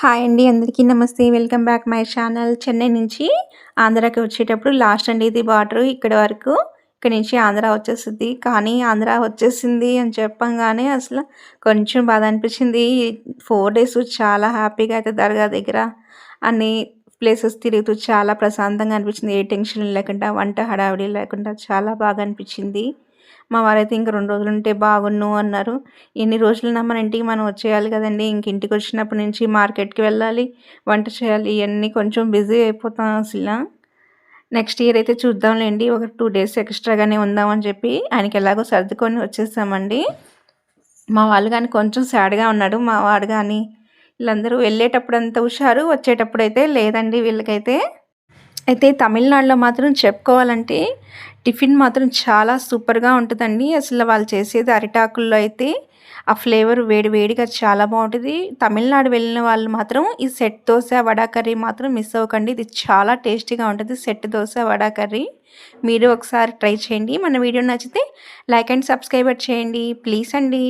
Hi అండి అందరికీ నమస్తే. Welcome back my channel. Chennai నుంచి ఆంధ్రాకి వచ్చేటప్పుడు లాస్ట్ అండి ఇది బార్డర్ ఇక్కడ వరకు. ఇక్కడ నుంచి ఆంధ్ర వచ్చేస్తుంది కానీ ఆంధ్ర వచ్చేసింది అని చెప్పంగానే అసలు కొంచెం బాధ అనిపించింది. ఫోర్ డేస్ చాలా హ్యాపీగా అయితే దర్గా దగ్గర అన్ని ప్లేసెస్ తిరుగుతూ చాలా ప్రశాంతంగా అనిపించింది. ఏ టెన్షన్ లేకుండా వంట హడావిడి లేకుండా చాలా బాగా అనిపించింది. మా వారైతే ఇంక రెండు రోజులు ఉంటే బాగున్ను అన్నారు. ఎన్ని రోజులున్నా మన ఇంటికి మనం వచ్చేయాలి కదండి. ఇంక ఇంటికి వచ్చినప్పటి నుంచి మార్కెట్కి వెళ్ళాలి వంట చేయాలి ఇవన్నీ కొంచెం బిజీ అయిపోతాం అసలు. నెక్స్ట్ ఇయర్ అయితే చూద్దాంలేండి. ఒక టూ డేస్ ఎక్స్ట్రాగానే ఉందామని చెప్పి ఆయనకి ఎలాగో సర్దుకొని వచ్చేసామండి. మా వాళ్ళు కానీ కొంచెం సాడ్గా ఉన్నాడు. మా వాడు కానీ వీళ్ళందరూ వెళ్ళేటప్పుడు అంత హుషారు వచ్చేటప్పుడు అయితే లేదండి వీళ్ళకైతే. అయితే తమిళనాడులో మాత్రం చెప్పుకోవాలంటే టిఫిన్ మాత్రం చాలా సూపర్గా ఉంటుందండి. అసలు వాళ్ళు చేసేది అరిటాకుల్లో అయితే ఆ ఫ్లేవర్ వేడి వేడిగా చాలా బాగుంటుంది. తమిళనాడు వెళ్ళిన వాళ్ళు మాత్రం ఈ సెట్ దోశ వడా కర్రీ మాత్రం మిస్ అవ్వకండి. ఇది చాలా టేస్టీగా ఉంటుంది సెట్ దోశ వడా కర్రీ. మీరు ఒకసారి ట్రై చేయండి. మన వీడియో నచ్చితే లైక్ అండ్ సబ్స్క్రైబర్ చేయండి. ప్లీజ్ అండి.